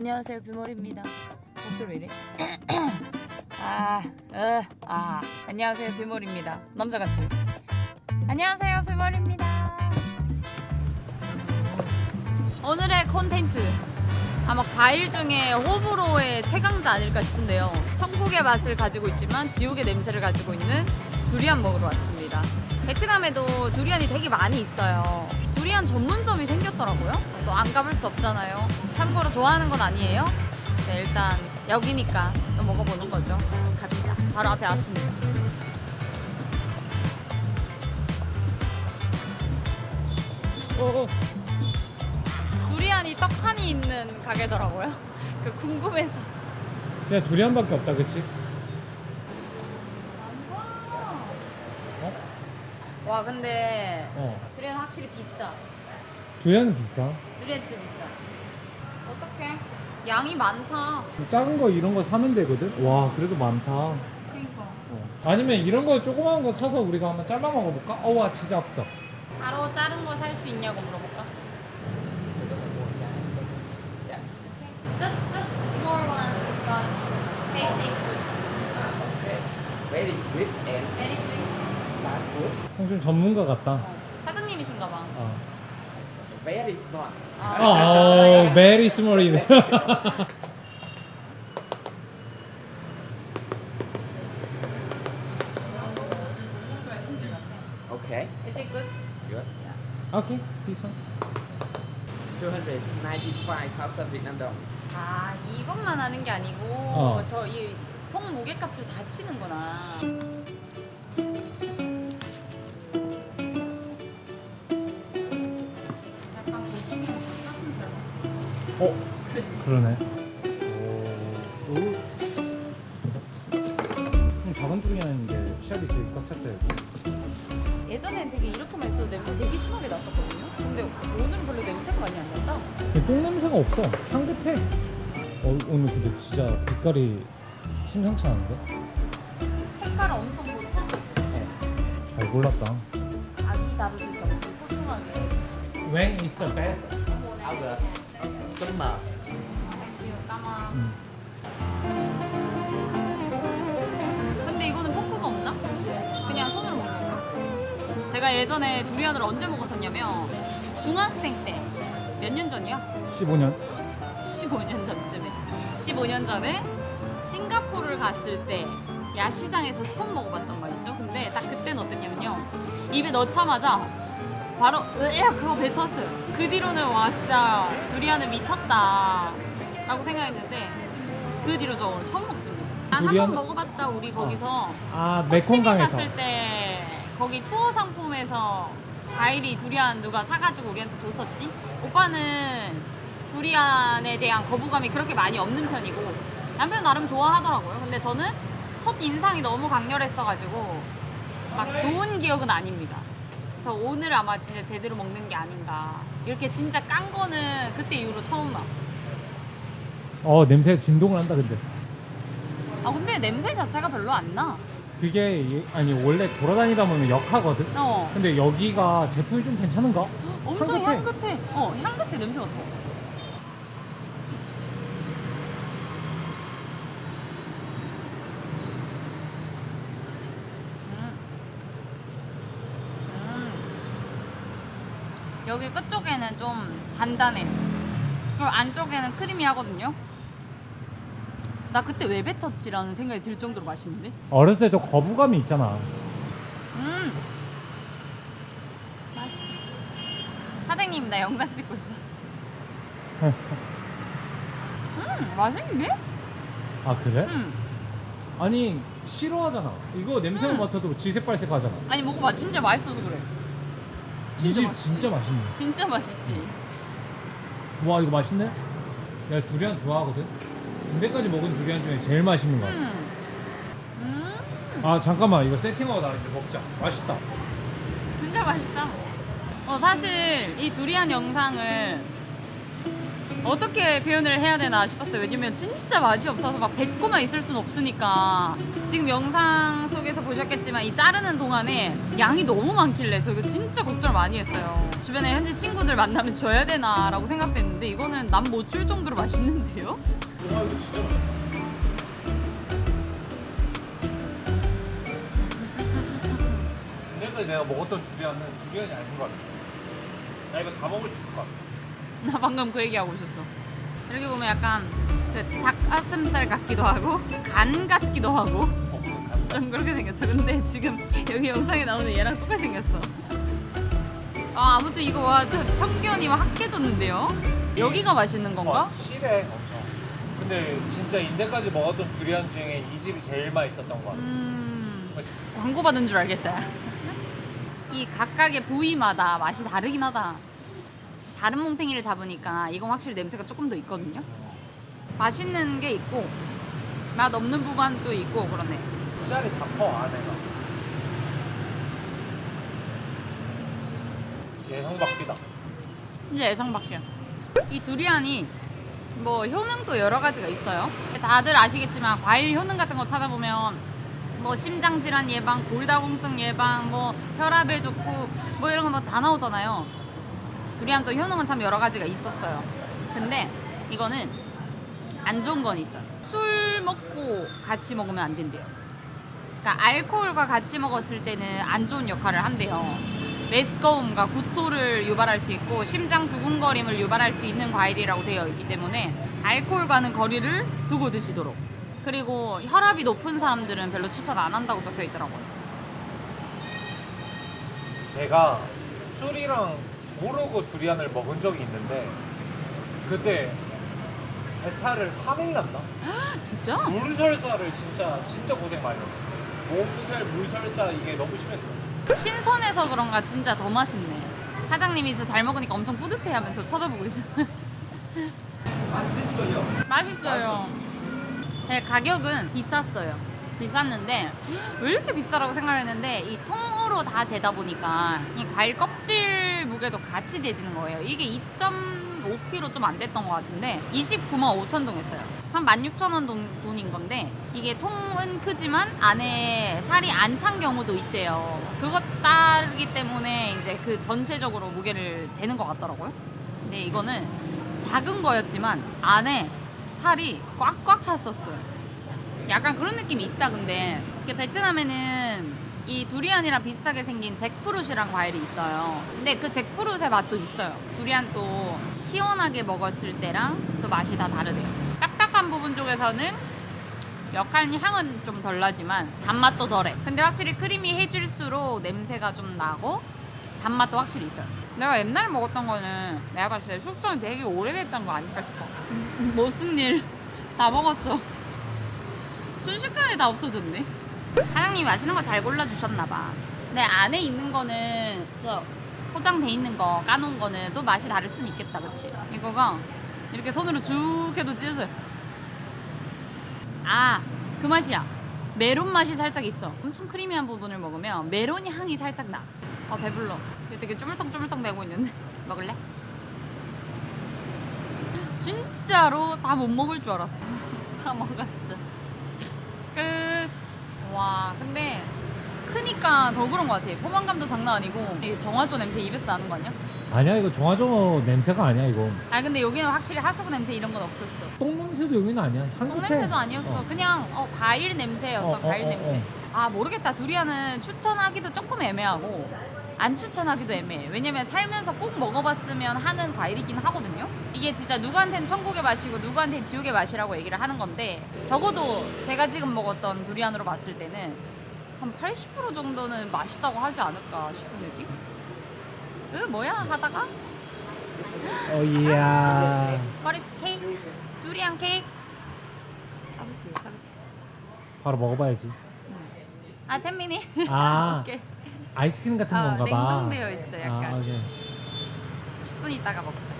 안녕하세요 뷰머리입니다. 목소리 왜 이래? 아, 어, 아, 안녕하세요 뷰머리입니다. 남자같이. 안녕하세요 뷰머리입니다. 오늘의 콘텐츠 아마 과일 중에 호불호의 최강자 아닐까 싶은데요. 천국의 맛을 가지고 있지만 지옥의 냄새를 가지고 있는 두리안 먹으러 왔습니다. 베트남에도 두리안이 되게 많이 있어요. 두리안 전문점이 생겼더라고요. 또 안 가볼 수 없잖아요. 참고로 좋아하는 건 아니에요. 네, 일단 여기니까 또 먹어보는 거죠. 갑시다. 바로 앞에 왔습니다. 어, 어. 두리안이 떡하니 있는 가게더라고요. 그 궁금해서. 진짜 두리안밖에 없다, 그치? 어? 와 근데 어. 두리안 확실히 비싸. 두리안은 비싸. 두리안 진짜 비싸. 어떡해? 양이 많다. 작은 거 이런 거 사면 되거든? 와, 그래도 많다. 그니까. 어. 아니면 이런 거 조그마한 거 사서 우리가 한번 잘라 먹어볼까? 어, 와, 진짜 아프다. 바로 자른 거 살 수 있냐고 물어볼까? Just, just small one, but taste is good. Very sweet and Very sweet. start food. 형좀 전문가 같다. 어. 사장님이신가 봐. 아, Very small. 아, 어, very small이네. Okay. Is it good? Good. 오케이, this one. 295,000 Vietnam dong. 아 이것만 하는 게 아니고 어. 저 이 통 무게값을 다 치는구나. 어? 그러네. 오. 형 작은 두리안인데 시합이 되게 꽉찼다. 예전엔 되게 이렇게만 있어도 냄새 되게 심하게 났었거든요. 근데 오늘은 별로 냄새가 많이 안 난다. 똥 냄새가 없어. 향긋해. 어, 오늘 근데 진짜 빛깔이 심상치 않은데? 색깔을 엄청 보여서 잘 골랐다. 아기 다루듯이 엄청 소중하게. When is the best? August. Summer. 음. 근데 이거는 포크가 없나? 그냥 손으로 먹는 건가? 제가 예전에 두리안을 언제 먹었었냐면 중학생 때 몇 년 전이야? 15년. 15년 전쯤에 15년 전에 싱가포르를 갔을 때 야시장에서 처음 먹어봤단 말이죠. 근데 딱 그때는 어땠냐면요. 입에 넣자마자 바로 으악 그거 뱉었어요. 그 뒤로는 와 진짜 두리안은 미쳤다 라고 생각했는데 그 뒤로 저 처음 먹습니다. 아, 한 두리안- 번 먹어봤자 우리 거기서 아, 호치민 메콩강에서. 갔을 때 거기 투어 상품에서 과일이 두리안 누가 사가지고 우리한테 줬었지. 오빠는 두리안에 대한 거부감이 그렇게 많이 없는 편이고 남편 나름 좋아하더라고요. 근데 저는 첫 인상이 너무 강렬했어가지고 막 좋은 기억은 아닙니다. 그래서 오늘 아마 진짜 제대로 먹는 게 아닌가. 이렇게 진짜 깐 거는 그때 이후로 처음 봐. 어, 냄새 진동을 한다, 근데. 아 근데 냄새 자체가 별로 안 나. 그게, 이- 아니, 원래 돌아다니다 보면 역하거든? 어. 근데 여기가 제품이 좀 괜찮은가? 엄청 향긋해. 향긋해. 어, 향긋해 냄새 맡아. 여기 끝쪽에는 좀 단단해. 그리고 안쪽에는 크리미하거든요. 나 그때 왜 뱉었지라는 생각이 들 정도로 맛있는데? 어렸을 때도 거부감이 있잖아. 음. 맛있다. 사장님 나 영상 찍고 있어. 음 맛있는데? 아, 그래? 음. 아니, 싫어하잖아. 이거 냄새만 음. 맡아도 지색발색 하잖아. 아니 먹어봐 진짜 맛있어서 그래. 진짜 맛있지. 진짜 맛있네. 진짜 맛있지. 와, 이거 맛있네? 내가 두리안 좋아하거든? 근데까지 먹은 두리안 중에 제일 맛있는 거 같아. 음. 음. 아, 잠깐만. 이거 세팅하고 나 이제 먹자. 맛있다. 진짜 맛있다. 어 사실 이 두리안 영상을 어떻게 표현을 해야 되나 싶었어요. 왜냐면 진짜 맛이 없어서 막 뱉고만 있을 순 없으니까 지금 영상 속에서 보셨겠지만 이 자르는 동안에 양이 너무 많길래 저 이거 진짜 걱정을 많이 했어요. 주변에 현지 친구들 만나면 줘야 되나라고 생각도 했는데 이거는 남 못 줄 정도로 맛있는데요? 와 이거 내가 먹었던 두리안은 두리안이 아닌 것 같아. 나 이거 다 먹을 수 있을 것 같아. 나 방금 그 얘기하고 있었어. 이렇게 보면 약간 그 닭가슴살 같기도 하고 간 같기도 하고. 좀 그렇게 생겼죠. 근데 지금 여기 영상에 나오는 얘랑 똑같이 생겼어. 아 아무튼 이거 와저 편견이 확 깨졌는데요. 여기가 맛있는 건가? 와, 실해 엄청. 근데 진짜 인대까지 먹었던 두리안 중에 이 집이 제일 맛있었던 것 같아. 음 광고 받은 줄 알겠다. 이 각각의 부위마다 맛이 다르긴 하다. 다른 몽탱이를 잡으니까 이건 확실히 냄새가 조금 더 있거든요. 맛있는 게 있고 맛 없는 부분도 있고 그러네. 씨알이 다 커 안에가. 예상 밖이다. 이제 예상 밖이야. 이 두리안이 뭐 효능도 여러 가지가 있어요. 다들 아시겠지만 과일 효능 같은 거 찾아보면 뭐 심장 질환 예방, 골다공증 예방, 뭐 혈압에 좋고 뭐 이런 거 다 나오잖아요. 두리안도 효능은 참 여러 가지가 있었어요. 근데 이거는 안 좋은 건 있어요. 술 먹고 같이 먹으면 안 된대요. 그러니까 알코올과 같이 먹었을 때는 안 좋은 역할을 한대요. 메스꺼움과 구토를 유발할 수 있고 심장 두근거림을 유발할 수 있는 과일이라고 되어 있기 때문에 알코올과는 거리를 두고 드시도록. 그리고 혈압이 높은 사람들은 별로 추천 안 한다고 적혀 있더라고요. 내가 술이랑 모르고 두리안을 먹은 적이 있는데 그때 배탈을 3일 났나? 진짜? 물설사를 진짜 진짜 고생 많이 했어. 몸살, 물설사 이게 너무 심했어. 신선해서 그런가 진짜 더 맛있네. 사장님이 저 잘 먹으니까 엄청 뿌듯해하면서 쳐다보고 있어. 맛있어요. 맛있어요. 네, 가격은 비쌌어요. 비쌌는데 왜 이렇게 비싸라고 생각했는데 이 통으로 다 재다 보니까 이 과일 껍질 무게도 같이 재지는 거예요. 이게 2.5kg 좀 안 됐던 것 같은데 29만 5천 동 했어요. 한 16,000원 돈, 돈인 건데 이게 통은 크지만 안에 살이 안 찬 경우도 있대요. 그것 따르기 때문에 이제 그 전체적으로 무게를 재는 것 같더라고요. 근데 이거는 작은 거였지만 안에 살이 꽉꽉 찼었어요. 약간 그런 느낌이 있다 근데 이게 베트남에는 이 두리안이랑 비슷하게 생긴 잭프루시랑 과일이 있어요. 근데 그 잭프루트의 맛도 있어요. 두리안 또 시원하게 먹었을 때랑 또 맛이 다 다르대요. 딱딱한 부분 쪽에서는 역한 향은 좀 덜 나지만 단맛도 덜해. 근데 확실히 크림이 해질수록 냄새가 좀 나고 단맛도 확실히 있어요. 내가 옛날에 먹었던 거는 내가 봤을 때 숙성이 되게 오래됐던 거 아닐까 싶어. 무슨 일? 다 먹었어. 순식간에 다 없어졌네. 사장님이 맛있는 거 잘 골라주셨나 봐. 근데 안에 있는 거는 저 포장돼 있는 거 까놓은 거는 또 맛이 다를 순 있겠다, 그치? 이거가 이렇게 손으로 쭉 해도 찢어져요. 아, 그 맛이야. 메론 맛이 살짝 있어. 엄청 크리미한 부분을 먹으면 메론 향이 살짝 나. 아, 배불러. 되게 쪼물떡쪼물떡 내고 있는데. 먹을래? 진짜로 다 못 먹을 줄 알았어. 다 먹었어. 끝. 와, 근데 크니까 더 그런 것 같아. 포만감도 장난 아니고 이게 정화조 냄새 입에서 나는 거 아니야? 아니야 이거 종아종어 냄새가 아니야 이거. 아 근데 여기는 확실히 하수구 냄새 이런 건 없었어. 똥 냄새도 여기는 아니야. 똥 향긋해. 냄새도 아니었어. 어. 그냥 어, 과일 냄새였어. 어, 어, 과일 어, 냄새. 어. 아 모르겠다. 두리안은 추천하기도 조금 애매하고 안 추천하기도 애매해. 왜냐면 살면서 꼭 먹어봤으면 하는 과일이긴 하거든요. 이게 진짜 누구한텐 천국의 맛이고 누구한텐 지옥의 맛이라고 얘기를 하는 건데 적어도 제가 지금 먹었던 두리안으로 봤을 때는 한 80% 정도는 맛있다고 하지 않을까 싶은 느낌? 으 뭐야 하다가 어 이야. 머리 케이크 두리안 케이크 서비스 서비스 바로 먹어봐야지. 아 텐미니 아 오케이 아이스크림 같은 아, 건가 봐. 냉동되어 있어 약간 아, 오케이. 10분 있다가 먹자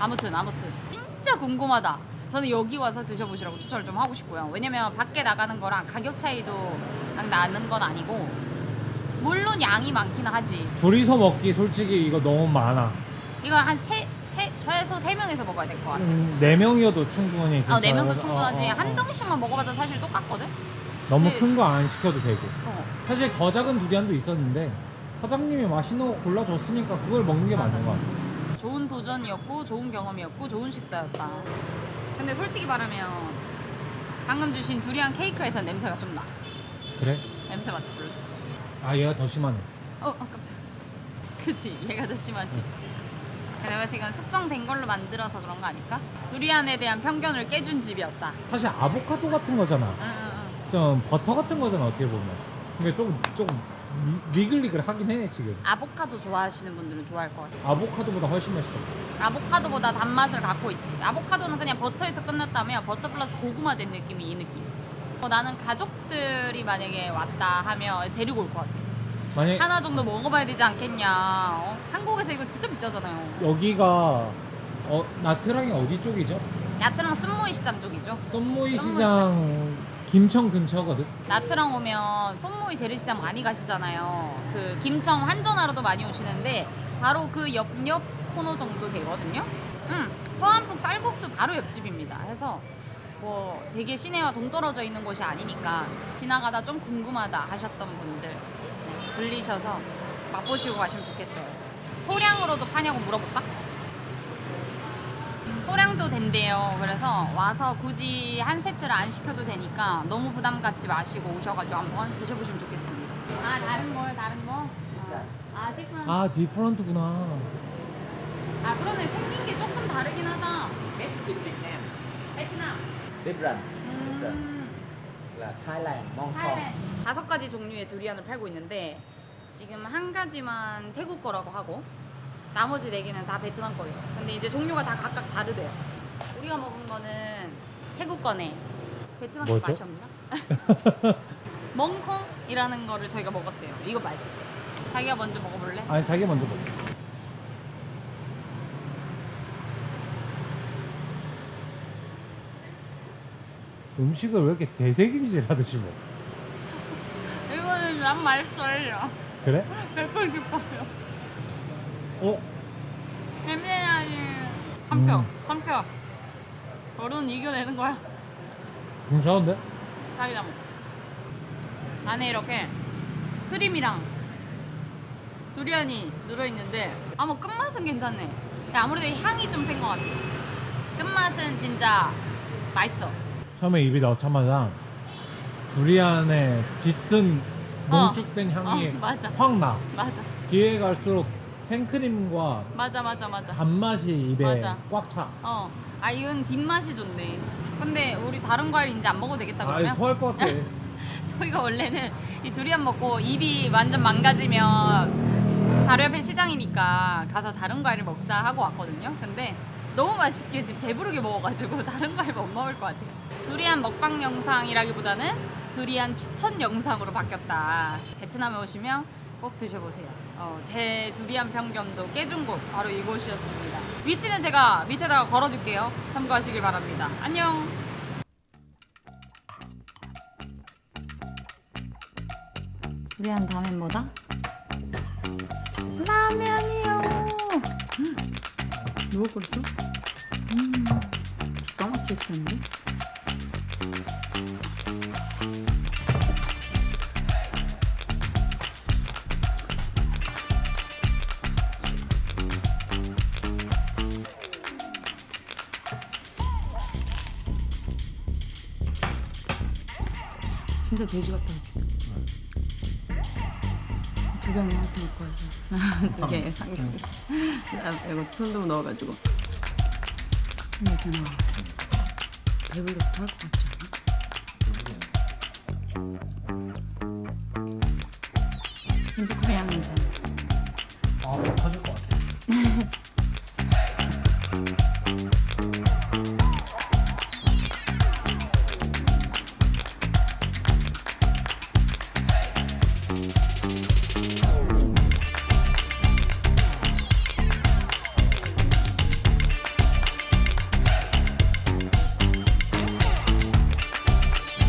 아무튼 아무튼 진짜 궁금하다 저는 여기 와서 드셔보시라고 추천을 좀 하고 싶고요 왜냐면 밖에 나가는 거랑 가격 차이도 딱 나는 건 아니고 물론 양이 많긴 하지 둘이서 먹기 솔직히 이거 너무 많아. 이거 한 세, 세, 최소 3명에서 먹어야 될 것 같아. 음, 네 명이어도 충분히. 어, 네 괜찮아요. 명도 충분하지. 어, 어, 어. 한 덩씩만 먹어봐도 사실 똑같거든? 너무 네. 큰 거 안 시켜도 되고. 어. 사실 더 작은 두리안도 있었는데 사장님이 맛있는 거 골라줬으니까 그걸 먹는 게 맞아. 맞는 거 같아. 좋은 도전이었고, 좋은 경험이었고, 좋은 식사였다. 근데 솔직히 말하면, 방금 주신 두리안 케이크에서 냄새가 좀 나. 그래? 냄새 맡아볼래? 아 얘가 더 심하네. 어, 어 깜짝. 그치, 얘가 더 심하지. 내가 이건 숙성된 걸로 만들어서 그런 거 아닐까? 두리안에 대한 편견을 깨준 집이었다. 사실 아보카도 같은 거잖아. 응, 응, 좀 버터 같은 거잖아 어떻게 보면. 근데 조금 조금 니- 니글니글하긴 해 지금. 응. 아보카도 좋아하시는 분들은 좋아할 것 같아. 아보카도보다 훨씬 맛있어. 아보카도보다 단맛을 갖고 있지. 아보카도는 그냥 버터에서 끝났다면 버터 플러스 고구마 된 느낌이 이 느낌. 어, 나는 가족들이 만약에 왔다 하면 데리고 올 것 같아. 만약 하나 정도 먹어봐야 되지 않겠냐. 어? 한국에서 이거 진짜 비싸잖아요. 여기가 어 나트랑이 어디 쪽이죠? 야트랑 쓴모이 시장 쪽이죠. 썸모이 썸모이 시장 김천 근처거든. 나트랑 오면 쏜모이 재래시장 많이 가시잖아요. 그 김청 한전하러도 많이 오시는데 바로 그 옆옆 코너 정도 되거든요. 음, 포안폭 쌀국수 바로 옆집입니다. 해서 뭐 되게 시내와 동떨어져 있는 곳이 아니니까 지나가다 좀 궁금하다 하셨던 분들 네, 들리셔서 맛보시고 가시면 좋겠어요. 소량으로도 파냐고 물어볼까? 소량도 된대요. 그래서 와서 굳이 한 세트를 안 시켜도 되니까 너무 부담 갖지 마시고 오셔가지고 한번 드셔보시면 좋겠습니다. 아 다른 거요, 다른 거? 아 디프런. 아, 아 디프런트구나. 아 그러네 생긴 게 조금 다르긴 하다. In Vietnam. 베트남. Different. 음, Là Thailand, Mong Kong. 타일랜드. 다섯 가지 종류의 두리안을 팔고 있는데 지금 한 가지만 태국 거라고 하고 나머지 네 개는 다 베트남 거래요. 근데 이제 종류가 다 각각 다르대요. 우리가 먹은 거는 태국 거네. 베트남 거 뭐죠? 맛이 없나? 멍콩이라는 거를 저희가 먹었대요. 이거 맛있었어요. 자기가 먼저 먹어볼래? 아니 자기 먼저 먹어. 음식을 왜 이렇게 대세김질 하듯이 먹어? 이거는 난 맛있어요. 그래? 먹고 싶어요. 어? 냄새나지. 삼켜, 음. 삼켜. 어른 이겨내는 거야. 괜찮은데? 자기다 먹어. 안에 이렇게 크림이랑 두리안이 들어있는데 아뭐 끝맛은 괜찮네. 근데 아무래도 향이 좀 센 것 같아. 끝맛은 진짜 맛있어. 처음에 입에 넣자마자 두리안의 짙은 어. 농축된 향이 어, 맞아. 확 나. 맞아. 뒤에 갈수록 생크림과 맞아 맞아 맞아. 단맛이 입에 맞아. 꽉 차. 어. 아 이건 뒷맛이 좋네. 근데 우리 다른 과일 이제 안 먹어도 되겠다 아, 그러면? 토할 것 같아. 저희가 원래는 이 두리안 먹고 입이 완전 망가지면 바로 옆에 시장이니까 가서 다른 과일을 먹자 하고 왔거든요. 근데 너무 맛있게 지금 배부르게 먹어가지고 다른 과일 못 먹을 것 같아요. 두리안 먹방 영상이라기보다는 두리안 추천 영상으로 바뀌었다. 베트남에 오시면 꼭 드셔보세요. 어, 제 두리안 편견도 깨준 곳 바로 이곳이었습니다. 위치는 제가 밑에다가 걸어둘게요. 참고하시길 바랍니다. 안녕. 두리안 다음엔 뭐다? 라면이요. 음. 누가 끓였어? 음, 기가 막히게 끓였는데? 진짜 돼지 같다. 두 개는 이렇게 먹고 해서 두개 삼겹. 이거 순두 넣어가지고. 근데 있잖아. 배불러서 토할 것 같지 않아? 왠지 두리안 냄새. 아, 터질 것 같아.